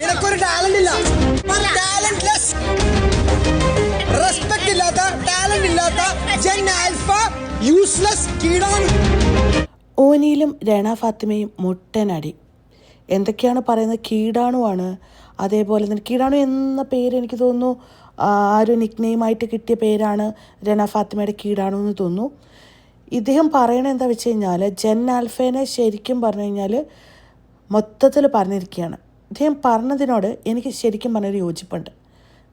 നിനക്കൊരു ടാലന്റ് ഇല്ല. Talentless respect ഇല്ലാത്ത ടാലന്റ് ഇല്ലാത്ത ജെൻ ആൽഫ യൂസ്ലെസ് കീടാണ്. ഓനിയിലും രണ ഫാത്തിമയും മുട്ടനടി. എന്തൊക്കെയാണ് പറയുന്നത്? കീടാണുവാണ്. അതേപോലെ തന്നെ കീടാണു എന്ന പേര് എനിക്ക് തോന്നുന്നു ആ ഒരു നിക്നെയിമായിട്ട് കിട്ടിയ പേരാണ് രണ ഫാത്തിമയുടെ കീടാണു എന്ന് തോന്നുന്നു. ഇദ്ദേഹം പറയണത് എന്താ വെച്ച് കഴിഞ്ഞാൽ ജെൻ ആൽഫേനെ ശരിക്കും പറഞ്ഞു കഴിഞ്ഞാൽ മൊത്തത്തിൽ പറഞ്ഞിരിക്കുകയാണ്. ഇദ്ദേഹം പറഞ്ഞതിനോട് എനിക്ക് ശരിക്കും പറഞ്ഞൊരു യോജിപ്പുണ്ട്.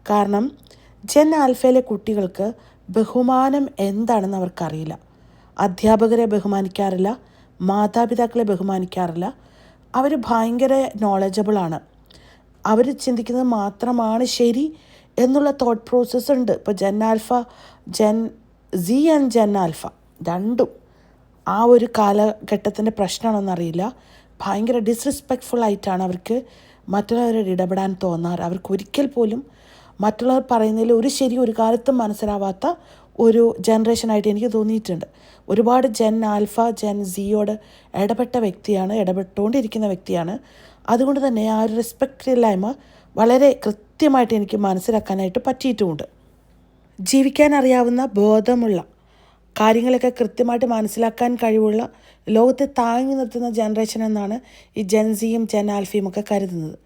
കാരണം ജെൻ ആൽഫയിലെ കുട്ടികൾക്ക് ബഹുമാനം എന്താണെന്ന് അവർക്കറിയില്ല. അധ്യാപകരെ ബഹുമാനിക്കാറില്ല മാതാപിതാക്കളെ ബഹുമാനിക്കാറില്ല. അവർ ഭയങ്കര നോളജബിളാണ് അവർ ചിന്തിക്കുന്നത് മാത്രമാണ് ശരി എന്നുള്ള തോട്ട് പ്രോസസ്സ് ഉണ്ട്. ഇപ്പോൾ gen alpha gen Z and gen alpha രണ്ടും ആ ഒരു കാലഘട്ടത്തിന്റെ പ്രശ്നമാണെന്നറിയില്ല. ഭയങ്കര ഡിസ്റെസ്പെക്ട്ഫുൾ ആയിട്ടാണ് അവർക്ക് മറ്റുള്ളവരോട് ഇടപെടാൻ തോന്നാറ്. അവർക്ക് ഒരിക്കൽ പോലും മറ്റുള്ളവർ പറയുന്നതിൽ ഒരു ശരി ഒരു കാലത്തും മനസ്സിലാവാത്ത ഒരു ജനറേഷനായിട്ട് എനിക്ക് തോന്നിയിട്ടുണ്ട്. ഒരുപാട് ജെൻ ആൽഫ ജെൻ സിയോട് ഇടപെട്ട വ്യക്തിയാണ് ഇടപെട്ടുകൊണ്ടിരിക്കുന്ന വ്യക്തിയാണ്. അതുകൊണ്ട് തന്നെ ആ ഒരു റെസ്പെക്റ്റ് ഇല്ലായ്മ വളരെ കൃത്യമായിട്ട് എനിക്ക് മനസ്സിലാക്കാനായിട്ട് പറ്റിയിട്ടുമുണ്ട്. ജീവിക്കാൻ അറിയാവുന്ന ബോധമുള്ള കാര്യങ്ങളൊക്കെ കൃത്യമായിട്ട് മനസ്സിലാക്കാൻ കഴിവുള്ള ലോകത്തെ താങ്ങി നിർത്തുന്ന ജനറേഷൻ എന്നാണ് ഈ ജെൻസിയും ജെൻ ആൽഫിയും ഒക്കെ കരുതുന്നത്.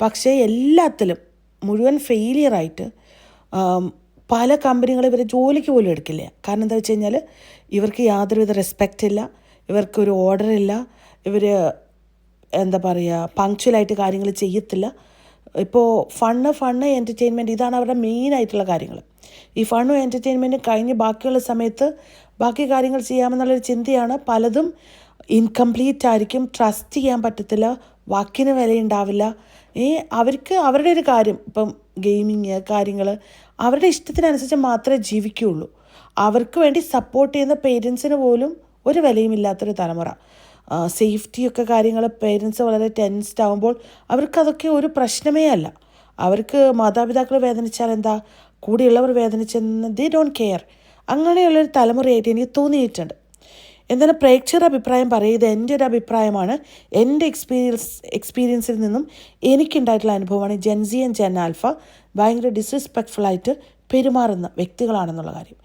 പക്ഷേ എല്ലാത്തിലും മുഴുവൻ ഫെയിലിയറായിട്ട് പല കമ്പനികളും ഇവരെ ജോലിക്ക് പോലും എടുക്കില്ല. കാരണം എന്താ വെച്ച് കഴിഞ്ഞാൽ ഇവർക്ക് യാതൊരുവിധ റെസ്പെക്റ്റ് ഇല്ല ഇവർക്കൊരു ഓർഡർ ഇല്ല ഇവർ എന്താ പറയുക പങ്ക്ച്വലായിട്ട് കാര്യങ്ങൾ ചെയ്യത്തില്ല. ഇപ്പോൾ ഫണ്ണ് ഫണ്ണ് എന്റർടൈൻമെന്റ് ഇതാണ് അവരുടെ മെയിൻ ആയിട്ടുള്ള കാര്യങ്ങൾ ഈ ഫണ്ണും എന്റർടൈൻമെന്റും കഴിഞ്ഞ് ബാക്കിയുള്ള സമയത്ത് ബാക്കി കാര്യങ്ങൾ ചെയ്യാമെന്നുള്ളൊരു ചിന്തയാണ്. പലതും ഇൻകംപ്ലീറ്റ് ആയിരിക്കും. ട്രസ്റ്റ് ചെയ്യാൻ പറ്റത്തില്ല. വാക്കിന് വിലയുണ്ടാവില്ല. ഈ അവർക്ക് അവരുടെ ഒരു കാര്യം ഇപ്പം ഗെയിമിങ് കാര്യങ്ങൾ അവരുടെ ഇഷ്ടത്തിനനുസരിച്ച് മാത്രമേ ജീവിക്കുകയുള്ളൂ. അവർക്ക് വേണ്ടി സപ്പോർട്ട് ചെയ്യുന്ന പേരൻസിന് പോലും ഒരു വിലയും ഇല്ലാത്തൊരു തലമുറ സേഫ്റ്റിയൊക്കെ കാര്യങ്ങൾ പേരൻസ് വളരെ ടെൻസ്ഡ് ആകുമ്പോൾ അവർക്കതൊക്കെ ഒരു പ്രശ്നമേ അല്ല. അവർക്ക് മാതാപിതാക്കൾ വേദനിച്ചാൽ എന്താ? കൂടെയുള്ളവർ വേദനിച്ചെന്ന് ദേ ഡോണ്ട് കെയർ അങ്ങനെയുള്ളൊരു തലമുറയായിട്ട് എനിക്ക് തോന്നിയിട്ടുണ്ട്. എന്തായാലും പ്രേക്ഷകരുടെ അഭിപ്രായം പറയുന്നത്? എന്റെ ഒരു അഭിപ്രായമാണ്. എന്റെ എക്സ്പീരിയൻസ് എക്സ്പീരിയൻസിൽ നിന്നും എനിക്കുണ്ടായിട്ടുള്ള അനുഭവമാണ് ജെൻസി ആൻഡ് ജെൻ ആൽഫ ഭയങ്കര ഡിസ്റെസ്പെക്ട്ഫുള്ളായിട്ട് പെരുമാറുന്ന വ്യക്തികളാണെന്നുള്ള കാര്യം.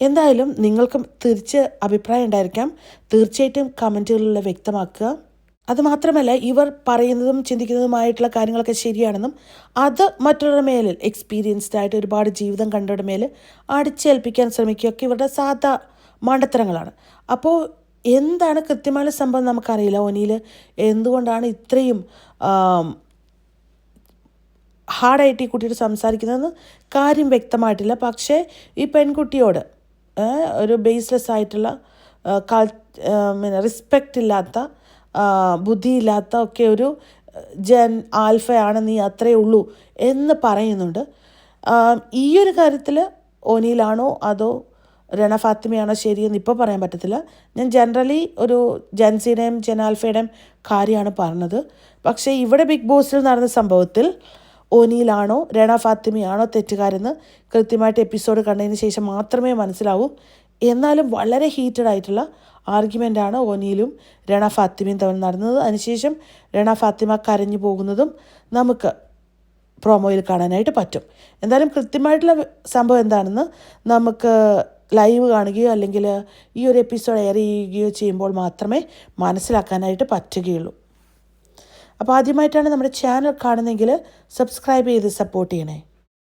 എന്തായാലും നിങ്ങൾക്കും തിരിച്ച് അഭിപ്രായം ഉണ്ടായിരിക്കാം. തീർച്ചയായിട്ടും കമന്റുകളിൽ വ്യക്തമാക്കുക. അതുമാത്രമല്ല ഇവർ പറയുന്നതും ചിന്തിക്കുന്നതുമായിട്ടുള്ള കാര്യങ്ങളൊക്കെ ശരിയാണെന്നും അത് മറ്റൊരു മേലിൽ എക്സ്പീരിയൻസ്ഡ് ആയിട്ട് ഒരുപാട് ജീവിതം കണ്ടവരുടെ മേൽ അടിച്ചേൽപ്പിക്കാൻ ശ്രമിക്കുകയൊക്കെ ഇവരുടെ സാധാ മണ്ടത്തരങ്ങളാണ്. അപ്പോൾ എന്താണ് കൃത്യമായ സംഭവം നമുക്കറിയില്ല. ഒനിയിൽ എന്തുകൊണ്ടാണ് ഇത്രയും ഹാർഡായിട്ട് ഈ കുട്ടിയോട് സംസാരിക്കുന്നതെന്ന് കാര്യം വ്യക്തമായിട്ടില്ല. പക്ഷേ ഈ പെൺകുട്ടിയോട് ഒരു ബേസ്ലെസ് ആയിട്ടുള്ള കൾ റിസ്പെക്റ്റ് ഇല്ലാത്ത ബുദ്ധിയില്ലാത്ത ഒക്കെ ഒരു ജൻ ആൽഫയാണ് നീ അത്രേ ഉള്ളൂ എന്ന് പറയുന്നുണ്ട്. ഈ ഒരു കാര്യത്തിൽ ഒനിയിലാണോ അതോ രണ ഫാത്തിമയാണോ ശരിയെന്ന് ഇപ്പോൾ പറയാൻ പറ്റത്തില്ല. ഞാൻ ജനറലി ഒരു ജൻസിയുടെയും ജനാൽഫയുടെയും കാര്യമാണ് പറഞ്ഞത്. പക്ഷേ ഇവിടെ ബിഗ് ബോസിൽ നടന്ന സംഭവത്തിൽ ഓനിയിലാണോ രണ ഫാത്തിമയാണോ തെറ്റുകാരെന്ന് കൃത്യമായിട്ട് എപ്പിസോഡ് കണ്ടതിന് ശേഷം മാത്രമേ മനസ്സിലാവൂ. എന്നാലും വളരെ ഹീറ്റഡ് ആയിട്ടുള്ള ആർഗ്യുമെന്റാണ് ഓനിയിലും രണ ഫാത്തിമയും തമ്മിൽ നടന്നത്. അതിനുശേഷം രണ ഫാത്തിമ കരഞ്ഞു പോകുന്നതും നമുക്ക് പ്രൊമോയിൽ കാണാനായിട്ട് പറ്റും. എന്തായാലും കൃത്യമായിട്ടുള്ള സംഭവം എന്താണെന്ന് നമുക്ക് ലൈവ് കാണുകയോ അല്ലെങ്കിൽ ഈ ഒരു എപ്പിസോഡ് എയർ ചെയ്യുകയോ ചെയ്യുമ്പോൾ മാത്രമേ മനസ്സിലാക്കാനായിട്ട് പറ്റുകയുള്ളൂ. അപ്പോൾ ആദ്യമായിട്ടാണ് നമ്മുടെ ചാനൽ കാണുന്നതെങ്കിൽ സബ്സ്ക്രൈബ് ചെയ്ത് സപ്പോർട്ട് ചെയ്യണേ.